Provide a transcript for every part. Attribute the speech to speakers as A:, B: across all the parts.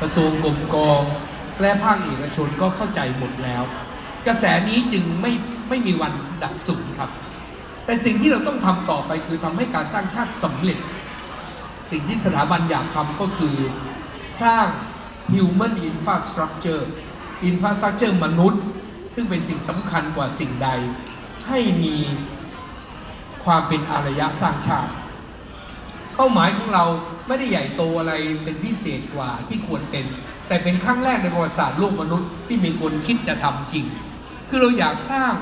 A: กระทรวงกรมกอง และภาคเอกชนก็เข้าใจหมดแล้ว กระแสนี้จึงไม่ไม่มีวันดับสูญครับ แต่สิ่งที่เราต้องทำต่อไปคือทำให้การสร้างชาติสำเร็จ สิ่งที่สถาบันอยากทำก็คือสร้าง human infrastructure infrastructure มนุษย์ ซึ่งเป็นสิ่งสำคัญกว่าสิ่งใด ให้มีความเป็นอารยะสร้างชาติ เป้าหมายของเรา ไม่ได้ใหญ่โตอะไรเป็นพิเศษกว่าที่ควรเป็น แต่เป็นครั้งแรกในประวัติศาสตร์โลกมนุษย์ที่มีคนคิดจะทำจริง คือเราอยากสร้าง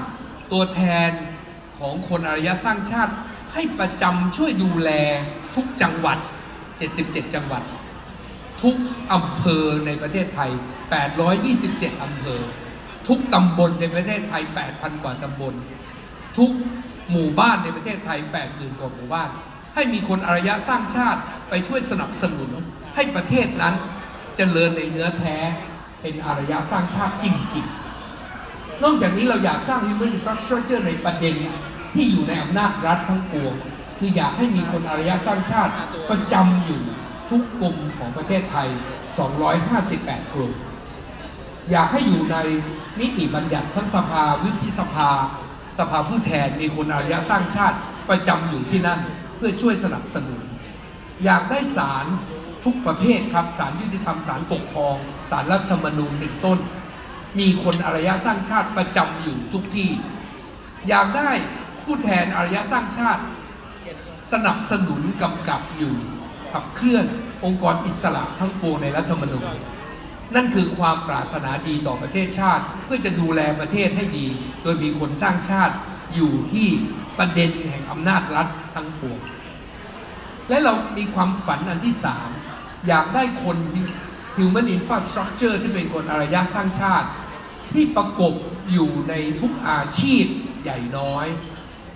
A: ตัวแทนของคนอารยะสร้างชาติ ให้ประจำช่วยดูแลทุกจังหวัด 77 จังหวัด ทุกอำเภอในประเทศไทย 827 อำเภอ ทุกตำบลในประเทศไทย 8,000 กว่าตำบล ทุกหมู่บ้านในประเทศไทย 80,000 กว่าหมู่บ้าน ให้มีคนอารยะสร้างชาติ ไปช่วยสนับสนุนให้ประเทศนั้นเจริญในเนื้อแท้เป็นอารยะสร้างชาติจริงๆ นอกจากนี้เราอยากสร้าง human infrastructure ในประเด็นที่อยู่ในอำนาจรัฐทั้งปวงคืออยากให้มีคนอารยะสร้างชาติประจำอยู่ทุกกลุ่มของประเทศไทย 258 กลุ่ม อยากให้อยู่ในนิติบัญญัติทั้งสภาวิทยสภา สภาผู้แทนมีคนอารยะสร้างชาติประจำอยู่ที่นั่น เพื่อช่วยสนับสนุน อยากได้ศาลทุกประเภทครับศาลยุติธรรมศาลปกครองศาลรัฐธรรมนูญเป็นต้น มีคนอารยะสร้างชาติประจำอยู่ทุกที่ อยากได้ผู้แทนอารยะสร้างชาติ สนับสนุนกำกับอยู่ขับเคลื่อนองค์กรอิสระทั้งปวงในรัฐธรรมนูญนั่นคือความปรารถนาดีต่อประเทศชาติ เพื่อจะดูแลประเทศให้ดี โดยมีคนสร้างชาติอยู่ที่ประเด็นแห่งอำนาจรัฐทั้งปวง และเรามีความฝันอันที่สามอยากได้คน human infrastructure ที่เป็นคนอารยะสร้างชาติ ที่ประกบอยู่ในทุกอาชีพใหญ่น้อย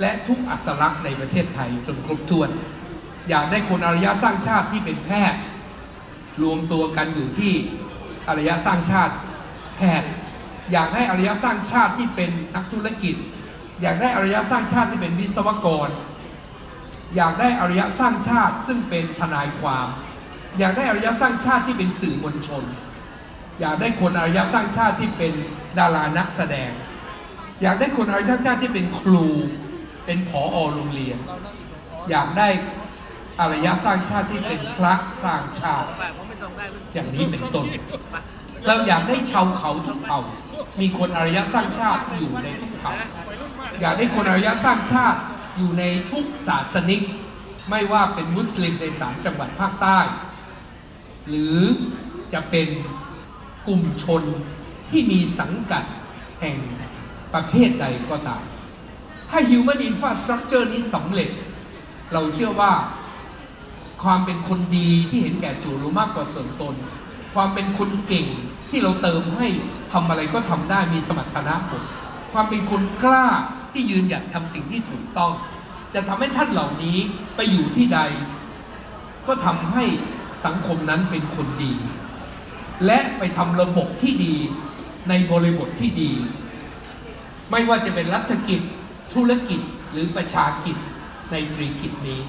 A: และทุกอัตลักษณ์ในประเทศไทยจนครบถ้วน อยากได้คนอารยะสร้างชาติที่เป็นแพทย์ รวมตัวกันอยู่ที่อารยะสร้างชาติแพทย์ อยากได้อารยะสร้างชาติที่เป็นนักธุรกิจ อยากได้อารยะสร้างชาติที่เป็นวิศวกร อยากได้อารยะสร้างชาติซึ่งเป็นทนายความ อยากได้อารยะสร้างชาติที่เป็นสื่อมวลชน อยากได้คนอารยะสร้างชาติที่เป็นดารานักแสดง อยากได้คนอารยะสร้างชาติที่เป็นครู เป็นผอโรงเรียน อยากได้อารยะสร้างชาติที่เป็นพระสร้างชาติ อย่างนี้เป็นต้นเราอยากได้ชาวเขาทุกเผ่า มีคนอารยะสร้างชาติอยู่ในทุกเผ่า อยากได้คนอารยะสร้างชาติ อยู่ในทุกศาสนิก ไม่ว่าเป็นมุสลิมในสามจังหวัดภาคใต้ หรือจะเป็นกลุ่มชนที่มีสังกัดแห่งประเภทใดก็ตาม ถ้า Human Infrastructure นี้สำเร็จ เราเชื่อว่าความเป็นคนดีที่เห็นแก่ส่วนรวมมากกว่าส่วนตน ความเป็นคนเก่งที่เราเติมให้ทำอะไรก็ทำได้มีสมรรถนะหมดความเป็นคนกล้า ที่ยืนหยัดทำสิ่งที่ถูกต้อง จะทำให้ท่านเหล่านี้ไปอยู่ที่ใด ก็ทำให้สังคมนั้นเป็นคนดี และไปทำระบบที่ดีในบริบทที่ดี ไม่ว่าจะเป็นรัฐกิจ ธุรกิจหรือประชากิจในตรีกิจนี้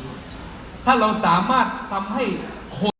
A: ถ้าเราสามารถทำให้คน